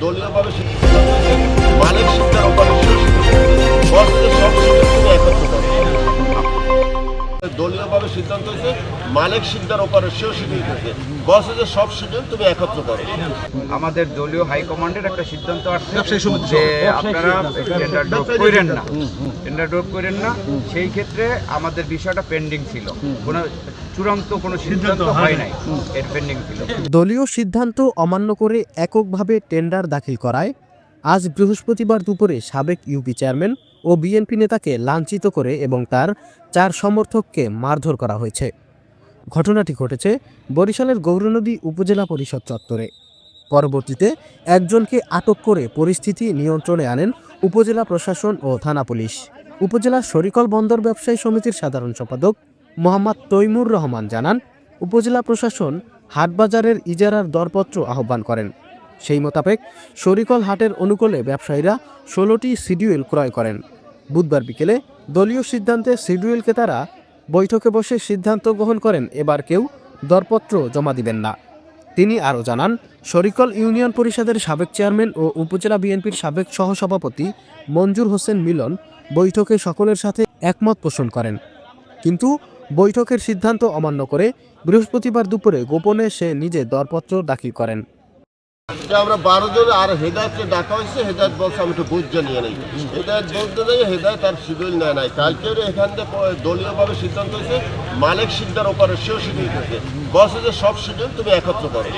দলীয়ভাবে সিদ্ধান্ত দলীয়ভাবে সিদ্ধান্ত হয়েছে মালিক শিক্ষার ওপরে সেও শিডিউল করছে বছরের সব শিডিউল তুমি একত্র করো। আমাদের দলীয় হাইকমান্ডের একটা সিদ্ধান্ত আসছে যে আপনারা টেন্ডার ড্রপ করেন না। টেন্ডার ড্রপ করেন না। সেই ক্ষেত্রে আমাদের বিষয়টা পেন্ডিং ছিল। কোনো চূড়ান্ত কোনো সিদ্ধান্ত হয় নাই। এর পেন্ডিং ছিল। দলীয় সিদ্ধান্ত অমান্য করে এককভাবে টেন্ডার দাখিল করায়। আজ বৃহস্পতিবার দুপুরে সাবেক ইউপি চেয়ারম্যান ও বিএনপি নেতাকে লাঞ্ছিত করে এবং তার চার সমর্থককে মারধর করা হয়েছে। ঘটনাটি ঘটেছে বরিশালের গৌরনদী উপজেলা পরিষদ চত্বরে। পরবর্তীতে একজনকে আটক করে পরিস্থিতি নিয়ন্ত্রণে আনেন উপজেলা প্রশাসন ও থানা পুলিশ। উপজেলা শরিকল বন্দর ব্যবসায়ী সমিতির সাধারণ সম্পাদক মোহাম্মদ তৈমুর রহমান জানান, উপজেলা প্রশাসন হাটবাজারের ইজারার দরপত্র আহ্বান করেন। সেই মোতাবেক শরিকল হাটের অনুকূলে ব্যবসায়ীরা ষোলোটি সিডিউল ক্রয় করেন। বুধবার বিকেলে দলীয় সিদ্ধান্তে সিডিউল ক্রেতারা বৈঠকে বসে সিদ্ধান্ত গ্রহণ করেন, এবার কেউ দরপত্র জমা দিবেন না। তিনি আরও জানান, শরিকল ইউনিয়ন পরিষদের সাবেক চেয়ারম্যান ও উপজেলা বিএনপির সাবেক সহসভাপতি মঞ্জুর হোসেন মিলন বৈঠকে সকলের সাথে একমত পোষণ করেন। কিন্তু বৈঠকের সিদ্ধান্ত অমান্য করে বৃহস্পতিবার দুপুরে গোপনে সে নিজে দরপত্র দাখিল করেন। আমরা বারো জন আর হেদায়তকে ডাকা হয়েছে, হেদায়ত বলছে, আমি একটু বুঝ জানিয়ে নেই। হেদায়ত বলতে নেই, হেদায়ত আর শিডিউল নেয় নাই। কালকে এখান থেকে দলীয়ভাবে সিদ্ধান্ত হয়েছে, মালিক শিকদার ওপরে সেও শিডিউল করছে। বছরের সব শিডিউল তুমি একত্র করো।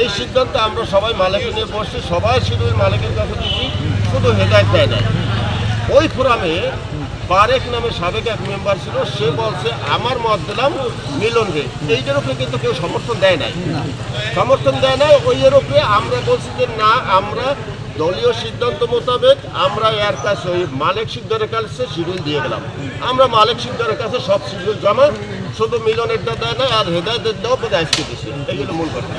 এই সিদ্ধান্ত আমরা সবাই মালিকের নিয়ে বসছি, সবাই শিডিউল মালিকের কাছে দিচ্ছি শুধু হেদায়ত দেয় নাই। ওই ফোরামে বারেক নামে সাবেক এক মেম্বার ছিল, সে বলছে, আমার মত দিলাম মিলনকে এইটার উপরে কিন্তু কেউ সমর্থন দেয় নাই। সমর্থন দেয় নাই, ওই এর উপরে আমরা বলছি যে, না, আমরা দলীয় সিদ্ধান্ত মোতাবেক আমরা এর কাছে ওই মালিক সিদ্ধারের কাছে শিডিউল দিয়ে গেলাম। আমরা মালিক সিদ্ধারের কাছে সব শিডিউল জমা শুধু মিলনেরটা দেয় না, আর বোধ আজকে দিছি। এইগুলো মূল কথা।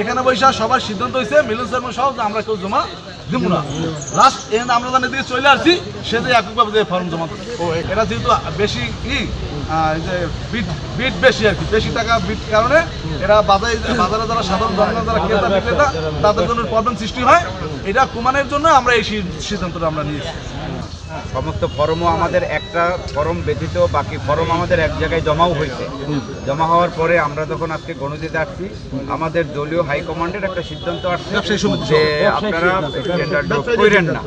এখানে বৈশা সবার সিদ্ধান্ত হয়েছে মিলন শর্মা সহ আমরা কেউ জমা দিব না। আমরা দেবে এটা বেশি এই যে বিট বিট বেশি আর কি, বেশি টাকা বিট কারণে এরা বাজারে যারা সাধারণ যারা ক্রেতা তাদের জন্য প্রবলেম সৃষ্টি হয়। এটা কমানোর জন্য আমরা এই সিদ্ধান্তটা আমরা নিয়েছি। সমস্ত ফর্মও আমাদের একটা ফর্ম ব্যতীত বাকি ফর্ম আমাদের এক জায়গায় জমাও হয়েছে। জমা হওয়ার পরে আমরা যখন আজকে গণতিতে আসছি আমাদের দলীয় হাইকমান্ডের একটা সিদ্ধান্ত আসছে যে আপনারা টেন্ডার ড্রপ করেন না।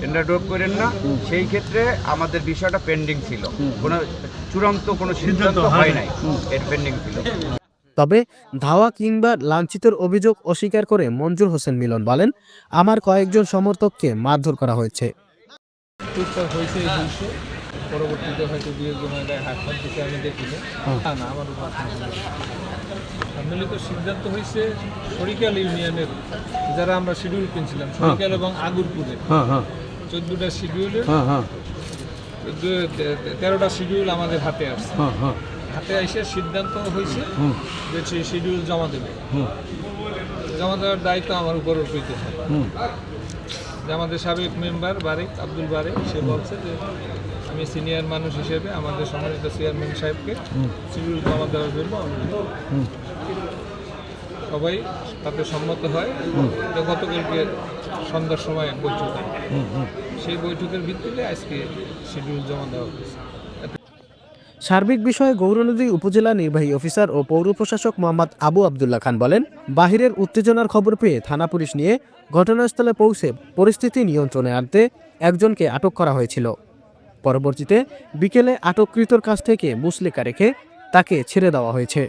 টেন্ডার ড্রপ করেন না। সেই ক্ষেত্রে আমাদের বিষয়টা পেন্ডিং ছিল। কোনো চূড়ান্ত কোনো সিদ্ধান্ত হয় নাই। এর পেন্ডিং ছিল। তবে ধাওয়া কিংবা লাঞ্ছিতের অভিযোগ অস্বীকার করে মঞ্জুর হোসেন মিলন বলেন আমার কয়েকজন সমর্থককে মারধর করা হয়েছে। টুকটাক হয়েছে এই দুইশো পরবর্তীতে হয়তো দুই একজন হাত হাত আমি দেখিনি না না আমার উপর মিলিত সিদ্ধান্ত হয়েছে সরিকাল ইউনিয়নের যারা আমরা শিডিউল কিনছিলাম সরিকাল এবং আগুরপুরে। চোদ্দটা শিডিউলের তেরোটা শিডিউল আমাদের হাতে আসছে হাতে এসে সিদ্ধান্ত হয়েছে যে সেই শিডিউল জমা দেবে। জমা দেওয়ার দায়িত্ব আমার উপর অর্পিত হয়। যে আমাদের সাবেক মেম্বার বারিক আব্দুল বারিক সে বলছে যে আমি সিনিয়র মানুষ হিসেবে আমাদের সম্মানিত চেয়ারম্যান সাহেবকে শিডিউল জমা দেওয়ার জন্য সবাই তাতে সম্মত হয়। গতকালকে সন্ধ্যার সময় বৈঠক। সেই বৈঠকের ভিত্তিতে আজকে শিডিউল জমা দেওয়া হয়েছে। সার্বিক বিষয়ে গৌরনদী উপজেলা নির্বাহী অফিসার ও পৌর প্রশাসক মোহাম্মদ আবু আবদুল্লাহ খান বলেন, বাহিরের উত্তেজনার খবর পেয়ে থানা পুলিশ নিয়ে ঘটনাস্থলে পৌঁছে পরিস্থিতি নিয়ন্ত্রণে আনতে একজনকে আটক করা হয়েছিল। পরবর্তীতে বিকেলে আটককৃতর কাছ থেকে মুসলিকা রেখে তাকে ছেড়ে দেওয়া হয়েছে।